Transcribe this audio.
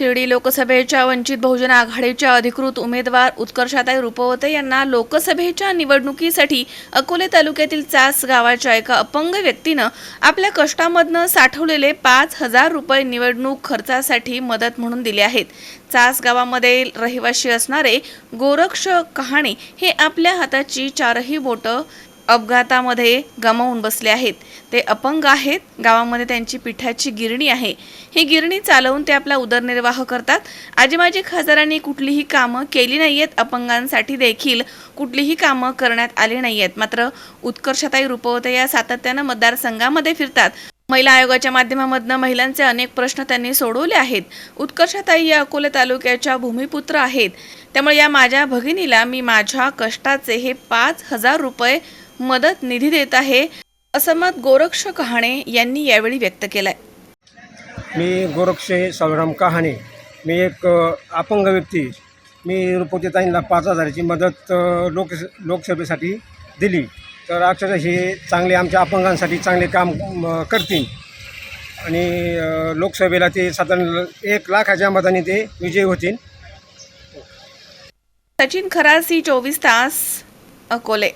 शिर्डी लोकसभेच्या वंचित बहुजन आघाडीच्या अधिकृत उमेदवार उत्कर्षाताई रुपवते यांना लोकसभेच्या निवडणुकीसाठी अकोले तालुक्यातील चास गावाच्या एका अपंग व्यक्तीनं आपल्या कष्टामधनं साठवलेले पाच हजार रुपये निवडणूक खर्चासाठी मदत म्हणून दिले आहेत. चास गावामध्ये रहिवाशी असणारे गोरक्ष कहाणे हे आपल्या हाताची चारही बोटं अपघातामध्ये गमावून बसले आहेत. ते अपंग आहेत. गावामध्ये त्यांची पिठाची गिरणी आहे. ही गिरणी चालवून ते आपला उदरनिर्वाह करतात. आजीमाजी खासदारांनी कुठलीही कामं केली नाही आहेत अपंगांसाठी देखील कुठलीही कामं करण्यात आली नाही आहेत मात्र उत्कर्षताई रुपवते या सातत्यानं मतदारसंघामध्ये फिरतात. महिला आयोगाच्या माध्यमामधनं महिलांचे अनेक प्रश्न त्यांनी सोडवले आहेत. उत्कर्षताई या अकोले तालुक्याच्या भूमिपुत्र आहेत. त्यामुळे या माझ्या भगिनीला मी माझ्या कष्टाचे हे पाच हजार रुपये मदत निधी देत आहे असं मत गोरक्ष कहाणे यांनी यावेळी व्यक्त केलंय. मी गोरक्षे सावराम कहाणे. मी एक अपंग व्यक्ती. मी रुपवतेताईंना पाच हजाराची मदत लोक लोकसभेसाठी दिली. तर अक्षरशः हे चांगले आमच्या अपंगांसाठी चांगले काम करतील. आणि लोकसभेला ते साधारण एक लाखाच्या मताने ते विजयी होतील. सचिन खरासी चोवीस तास अकोले.